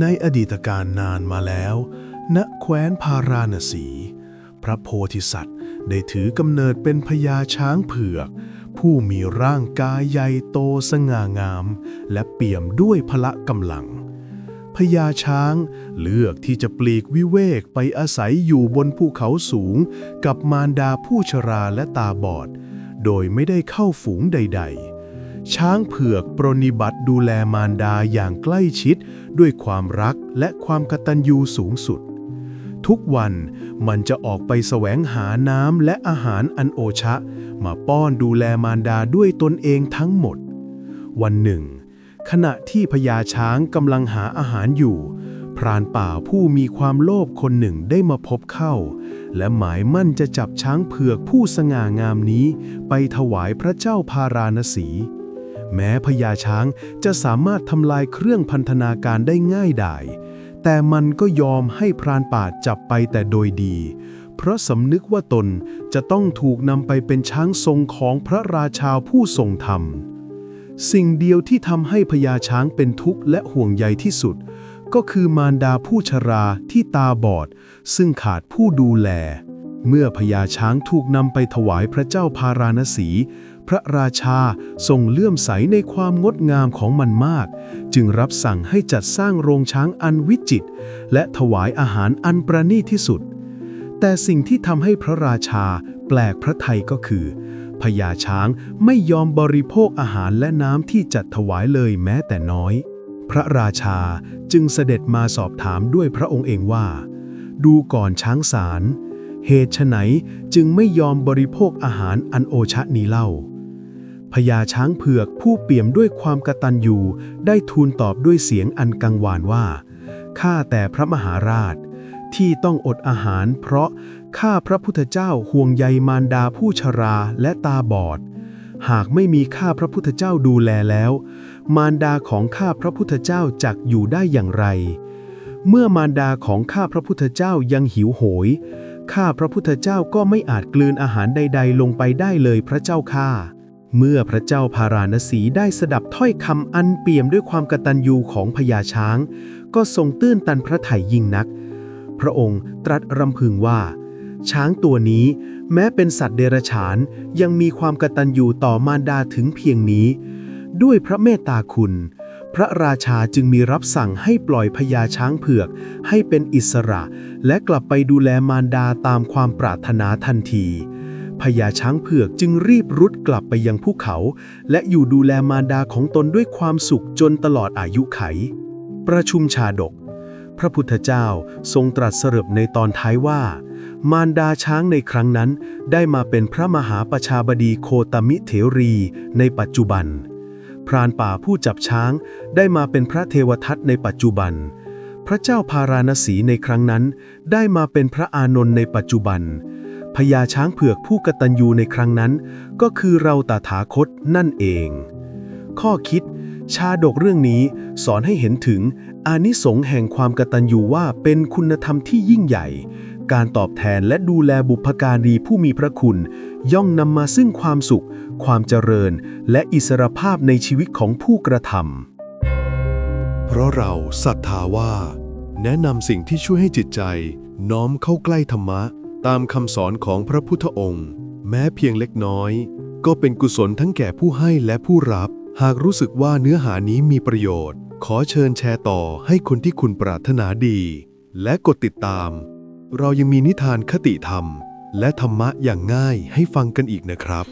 ในอดีตการนานมาแล้ว ณ แคว้นพาราณสี พระโพธิสัตว์ได้ถือกำเนิดเป็นพญาช้างเผือก ผู้มีร่างกายใหญ่โตสง่างาม และเปี่ยมด้วยพละกำลัง พญาช้างเลือกที่จะปลีกวิเวกไปอาศัยอยู่บนภูเขาสูง กับมารดาผู้ชราและตาบอด โดยไม่ได้เข้าฝูงใด ๆ ช้างเผือกปรนิบัติดูแลมารดาอย่างใกล้ชิด ด้วยความรักและความกตัญญูสูงสุด ทุกวันมันจะออกไปแสวงหาน้ำและอาหารอันโอชะ มาป้อนดูแลมารดาด้วยตนเองทั้งหมด วันหนึ่ง ขณะที่พญาช้างกำลังหาอาหารอยู่ พรานป่าผู้มีความโลภคนหนึ่งได้มาพบเข้าและหมายมั่นจะจับช้างเผือกผู้สง่างามนี้ ไปถวายพระเจ้าพาราณสี แม้พญาช้างจะสามารถทำลายเครื่องพันธนาการได้ง่ายดายแต่มันก็ยอมให้พรานป่าจับไปแต่โดยดี เพราะสำนึกว่าตนจะต้องถูกนำไปเป็นช้างทรงของพระราชาผู้ทรงธรรม สิ่งเดียวที่ทำให้พญาช้างเป็นทุกข์และห่วงใยที่สุด ก็คือมารดาผู้ชราที่ตาบอด ซึ่งขาดผู้ดูแล เมื่อพญาช้างถูกนำไปถวายพระเจ้าพาราณสี พระราชาทรงเลื่อมใสในความงดงามของมันมาก จึงรับสั่งให้จัดสร้างโรงช้างอันวิจิตรและถวายอาหารอันประณีตที่สุด แต่สิ่งที่ทำให้พระราชาแปลกพระไทยก็คือพญาช้างไม่ยอมบริโภคอาหารและน้ำที่จัดถวายเลยแม้แต่น้อย พระราชาจึงเสด็จมาสอบถามด้วยพระองค์เองว่า ดูก่อนช้างสาร เหตุไฉนจึงไม่ยอมบริโภคอาหารอันโอชะนี้เล่า พญาช้างเผือกผู้เปี่ยมด้วยความกตัญญูได้ทูลตอบด้วยเสียงอันกังวานว่า ข้าแต่พระมหาราช ที่ต้องอดอาหารเพราะข้าพระพุทธเจ้าห่วงใยมารดาผู้ชราและตาบอด หากไม่มีข้าพระพุทธเจ้าดูแลแล้ว มารดาของข้าพระพุทธเจ้าจักอยู่ได้อย่างไร เมื่อมารดาของข้าพระพุทธเจ้ายังหิวโหย ข้าพระพุทธเจ้าก็ไม่อาจกลืนอาหารใด ๆ ลงไปได้เลยพระเจ้าข้า เมื่อพระเจ้าพาราณสีได้สดับถ้อยคำอันเปี่ยมด้วยความกตัญญูของพญาช้าง ก็ทรงตื้นตันพระไถยยิ่งนัก พระองค์ตรัสรำพึงว่า ช้างตัวนี้แม้เป็นสัตว์เดรัจฉานยังมีความกตัญญูต่อมารดาถึงเพียงนี้ ด้วยพระเมตตาคุณ พระราชาจึงมีรับสั่งให้ปล่อยพญาช้างเผือก ให้เป็นอิสระ และกลับไปดูแลมารดาตามความปรารถนาทันที พญาช้างเผือกจึงรีบรุดกลับไปยังภูเขา และอยู่ดูแลมารดาของตนด้วยความสุขจนตลอดอายุไข ประชุมชาดก พระพุทธเจ้าทรงตรัสสรุปในตอนท้ายว่า มารดาช้างในครั้งนั้น ได้มาเป็นพระมหาประชาบดีโคตมิเถรีในปัจจุบัน พรานป่าผู้จับช้างได้มาเป็นพระเทวทัตในปัจจุบัน พระเจ้าพาราณสีในครั้งนั้น ได้มาเป็นพระอานนท์ในปัจจุบัน พญาช้างเผือกผู้กตัญญูในครั้งนั้น ก็คือเราตถาคตนั่นเอง ข้อคิด ชาดกเรื่องนี้สอนให้เห็นถึงอานิสงส์แห่งความกตัญญูว่าเป็นคุณธรรมที่ยิ่งใหญ่ การตอบแทนและดูแลบุพการีผู้มีพระคุณ ย่อมนำมาซึ่งความสุข ความเจริญ และอิสรภาพในชีวิตของผู้กระทำเพราะเราศรัทธาว่า แนะนำสิ่งที่ช่วยให้จิตใจ น้อมเข้าใกล้ธรรมะ ตามคำสอนของพระพุทธองค์ แม้เพียงเล็กน้อย ก็เป็นกุศลทั้งแก่ผู้ให้และผู้รับ หากรู้สึกว่าเนื้อหานี้มีประโยชน์ ขอเชิญแชร์ต่อให้คนที่คุณปรารถนาดี และกดติดตาม เรายังมีนิทานคติธรรม และธรรมะอย่างง่ายให้ฟังกันอีกนะครับ